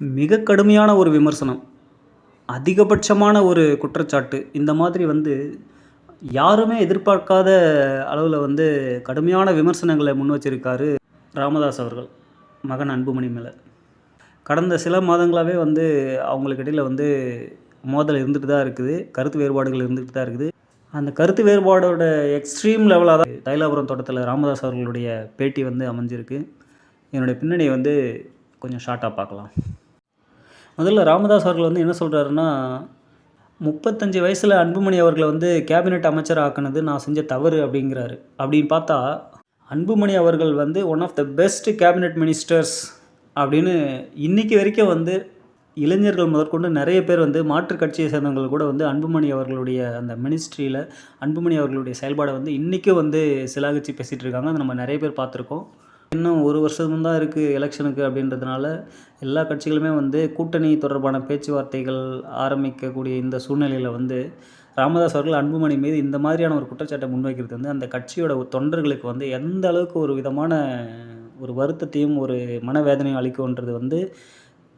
மிக கடுமையான ஒரு விமர்சனம். அதிகபட்சமான ஒரு குற்றச்சாட்டு. இந்த மாதிரி வந்து யாருமே எதிர்பார்க்காத அளவில் வந்து கடுமையான விமர்சனங்களை முன் வச்சிருக்காரு ராமதாஸ் அவர்கள். மகன் அன்புமணி மேலே கடந்த சில மாதங்களாகவே வந்து அவங்களுக்கு இடையில் வந்து மோதல் இருந்துட்டு தான் இருக்குது. கருத்து வேறுபாடுகள் இருந்துட்டு தான் இருக்குது. அந்த கருத்து வேறுபாடோட எக்ஸ்ட்ரீம் லெவலாக தான் தைலாபுரம் தோட்டத்தில் ராமதாஸ் அவர்களுடைய பேட்டி வந்து அமைஞ்சிருக்கு. என்னுடைய பின்னணியை வந்து கொஞ்சம் ஷார்ட்டாக பார்க்கலாம். முதல்ல ராமதாஸ் அவர்கள் வந்து என்ன சொல்கிறாருன்னா முப்பத்தஞ்சு வயசில் அன்புமணி அவர்களை வந்து கேபினெட் அமைச்சர் ஆக்குனது நான் செஞ்ச தவறு அப்படிங்கிறாரு. அப்படின்னு பார்த்தா, அன்புமணி அவர்கள் வந்து one of the best cabinet ministers அப்படின்னு இன்னைக்கு வரைக்கும் வந்து இளைஞர்கள் முதற்கொண்டு நிறைய பேர் வந்து மாற்றுக் கட்சியை சேர்ந்தவங்க கூட வந்து அன்புமணி அவர்களுடைய அந்த மினிஸ்ட்ரியில் அன்புமணி அவர்களுடைய செயல்பாடை வந்து இன்றைக்கும் வந்து சிலாகிச்சு பேசிகிட்டு இருக்காங்க. அதை நம்ம நிறைய பேர் பார்த்துருக்கோம். இன்னும் ஒரு வருஷம் தான் இருக்குது எலெக்ஷனுக்கு அப்படின்றதுனால, எல்லா கட்சிகளுமே வந்து கூட்டணி தொடர்பான பேச்சுவார்த்தைகள் ஆரம்பிக்கக்கூடிய இந்த சூழ்நிலையில் வந்து, ராமதாஸ் அவர்கள் அன்புமணி மீது இந்த மாதிரியான ஒரு குற்றச்சாட்டை முன்வைக்கிறது வந்து அந்த கட்சியோட தொண்டர்களுக்கு வந்து எந்த அளவுக்கு ஒரு விதமான ஒரு வருத்தத்தையும், ஒரு மனவேதனையும் அளிக்கும்ன்றது வந்து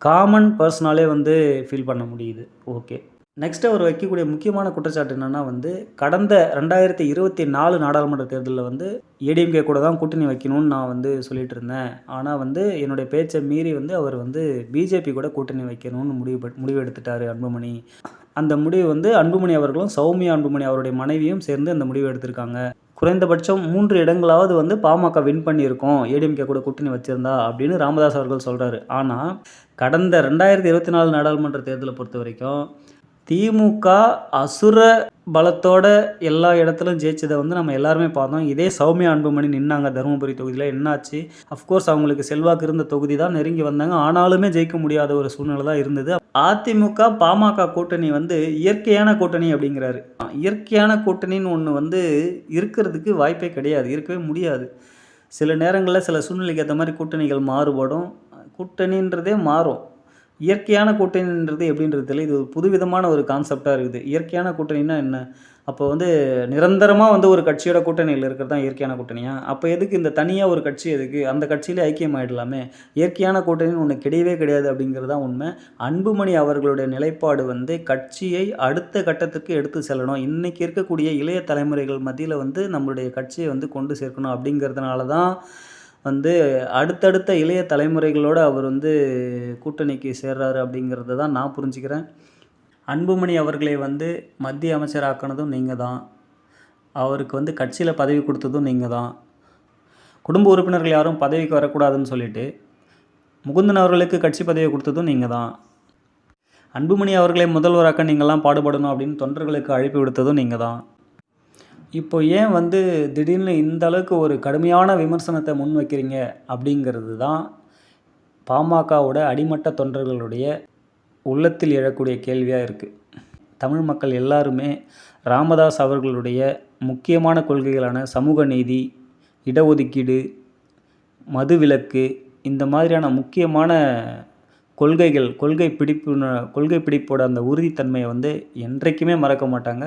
காமன் பர்சனாலே வந்து ஃபீல் பண்ண முடியுது. ஓகே. நெக்ஸ்ட் அவர் வைக்கக்கூடிய முக்கியமான குற்றச்சாட்டு என்னன்னா வந்து, கடந்த 2024 நாடாளுமன்ற தேர்தலில் வந்து ஏடிஎம்கே கூட தான் கூட்டணி வைக்கணும்னு நான் வந்து சொல்லிட்டு இருந்தேன். ஆனால் வந்து என்னுடைய பேச்சை மீறி வந்து அவர் வந்து பிஜேபி கூட கூட்டணி வைக்கணும்னு முடிவு முடிவு எடுத்துட்டார் அன்புமணி. அந்த முடிவு வந்து அன்புமணி அவர்களும், சௌமியா அன்புமணி அவருடைய மனைவியும் சேர்ந்து அந்த முடிவு எடுத்திருக்காங்க. குறைந்தபட்சம் மூன்று இடங்களாவது வந்து பாமக வின் பண்ணியிருக்கோம் ஏடிஎம்கே கூட கூட்டணி வச்சிருந்தா அப்படின்னு ராமதாஸ் அவர்கள் சொல்கிறாரு ஆனால் கடந்த 2024 நாடாளுமன்ற தேர்தலை பொறுத்த வரைக்கும் திமுக அசுர பலத்தோட எல்லா இடத்துலையும் ஜெயிச்சத வந்து நம்ம எல்லாருமே பார்த்தோம். இதே சௌமியா அன்புமணி நின்னாங்க தருமபுரி தொகுதியில் என்னாச்சு? அஃப்கோர்ஸ் அவங்களுக்கு செல்வாக்கு இருந்த தொகுதி தான் நெருங்கி வந்தாங்க. ஆனாலுமே ஜெயிக்க முடியாத ஒரு சூழ்நிலை தான் இருந்தது. அதிமுக, பாமக கூட்டணி வந்து இயற்கையான கூட்டணி அப்படிங்கிறாரு. இயற்கையான கூட்டணின்னு ஒன்று வந்து இருக்கிறதுக்கு வாய்ப்பே கிடையாது. இருக்கவே முடியாது. சில நேரங்களில் சில சூழ்நிலைக்கு ஏற்ற மாதிரி கூட்டணிகள் மாறுபடும். கூட்டணின்றதே மாறும். இயற்கையான கூட்டணின்றது எப்படின்றது தெரியல. இது ஒரு புதுவிதமான ஒரு கான்செப்டாக இருக்குது. இயற்கையான கூட்டணின்னா என்ன? அப்போ வந்து நிரந்தரமாக வந்து ஒரு கட்சியோட கூட்டணியில் இருக்கிறது தான் இயற்கையான கூட்டணியா? அப்போ எதுக்கு இந்த தனியாக ஒரு கட்சி எதுக்கு? அந்த கட்சியிலே ஐக்கியமாயிடலாமே இயற்கையான கூட்டணின்னு ஒன்று கிடையவே கிடையாது அப்படிங்கிறது தான் உண்மை. அன்புமணி அவர்களுடைய நிலைப்பாடு வந்து கட்சியை அடுத்த கட்டத்துக்கு எடுத்து செல்லணும். இன்றைக்கி இருக்கக்கூடிய இளைய தலைமுறைகள் மத்தியில் வந்து நம்மளுடைய கட்சியை வந்து கொண்டு சேர்க்கணும் அப்படிங்கிறதுனால தான் வந்து அடுத்தடுத்த இளைய தலைமுறைகளோட அவர் வந்து கூட்டணிக்கு சேர்றாரு அப்படிங்கிறத தான் நான் புரிஞ்சுக்கிறேன். அன்புமணி அவர்களை வந்து மத்திய அமைச்சராக்கினதும் நீங்கள் தான். அவருக்கு வந்து கட்சியில் பதவி கொடுத்ததும் நீங்கள் தான். குடும்ப உறுப்பினர்கள் யாரும் பதவிக்கு வரக்கூடாதுன்னு சொல்லிட்டு, முகுந்தன் அவர்களுக்கு கட்சி பதவி கொடுத்ததும் நீங்கள் தான். அன்புமணி அவர்களை முதல்வராக்க நீங்கள்லாம் பாடுபடணும் அப்படின்னு தொண்டர்களுக்கு அழைப்பு விடுத்ததும் நீங்கள் தான். இப்போ ஏன் வந்து திடீர்னு இந்த அளவுக்கு ஒரு கடுமையான விமர்சனத்தை முன் வைக்கிறீங்க அப்படிங்கிறது தான் பாமகவோட அடிமட்ட தொண்டர்களுடைய உள்ளத்தில் எழக்கூடிய கேள்வியாக இருக்குது தமிழ் மக்கள் எல்லாருமே ராமதாஸ் அவர்களுடைய முக்கியமான கொள்கைகளான சமூக நீதி, இடஒதுக்கீடு, மதுவிலக்கு இந்த மாதிரியான முக்கியமான கொள்கைகள், கொள்கை பிடிப்புன கொள்கை பிடிப்போட அந்த உறுதித்தன்மையை வந்து என்றைக்குமே மறக்க மாட்டாங்க.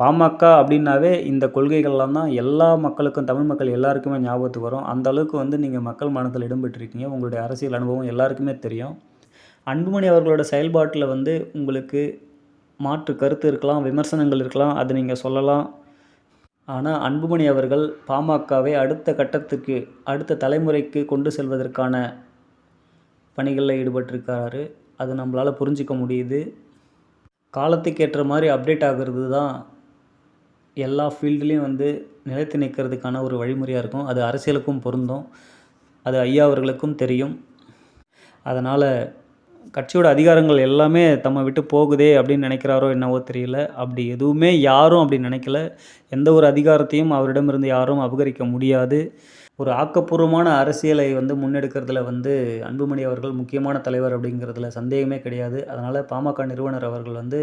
பாமக அப்படின்னாவே இந்த கொள்கைகள்லாம் தான் எல்லா மக்களுக்கும் தமிழ் மக்கள் எல்லாருக்குமே ஞாபகத்துக்கு வரும். அந்த அளவுக்கு வந்து நீங்கள் மக்கள் மனத்தில் இடம்பெற்றிருக்கீங்க உங்களுடைய அரசியல் அனுபவம் எல்லாருக்குமே தெரியும். அன்புமணி அவர்களோட செயல்பாட்டில் வந்து உங்களுக்கு மாற்று கருத்து இருக்கலாம், விமர்சனங்கள் இருக்கலாம். அது நீங்கள் சொல்லலாம். ஆனால் அன்புமணி அவர்கள் பாமகவை அடுத்த கட்டத்துக்கு, அடுத்த தலைமுறைக்கு கொண்டு செல்வதற்கான பணிகளில் ஈடுபட்டிருக்காரு. அது நம்மளால் புரிஞ்சிக்க முடியுது. காலத்துக்கு ஏற்ற மாதிரி அப்டேட் ஆகுறது தான் எல்லா ஃபீல்டுலேயும் வந்து நிலைத்து நிற்கிறதுக்கான ஒரு வழிமுறையாக இருக்கும். அது அரசியலுக்கும் பொருந்தும். அது ஐயா அவர்களுக்கும் தெரியும். அதனால் கட்சியோட அதிகாரங்கள் எல்லாமே தம்மை விட்டு போகுதே அப்படின்னு நினைக்கிறாரோ என்னவோ தெரியல. அப்படி எதுவுமே யாரும் அப்படி நினைக்கல. எந்த ஒரு அதிகாரத்தையும் அவரிடமிருந்து யாரும் அபகரிக்க முடியாது. ஒரு ஆக்கப்பூர்வமான அரசியலை வந்து முன்னெடுக்கிறதுல வந்து அன்புமணி அவர்கள் முக்கியமான தலைவர் அப்படிங்கிறதுல சந்தேகமே கிடையாது. அதனால் பாமக நிறுவனர் அவர்கள் வந்து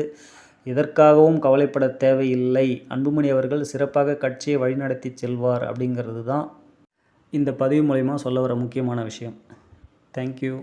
எதற்காகவும் கவலைப்பட தேவையில்லை. அன்புமணி அவர்கள் சிறப்பாக கட்சியை வழிநடத்திச் செல்வார் அப்படிங்கிறது தான் இந்த பதிவு மூலயமா சொல்ல வர முக்கியமான விஷயம். Thank you.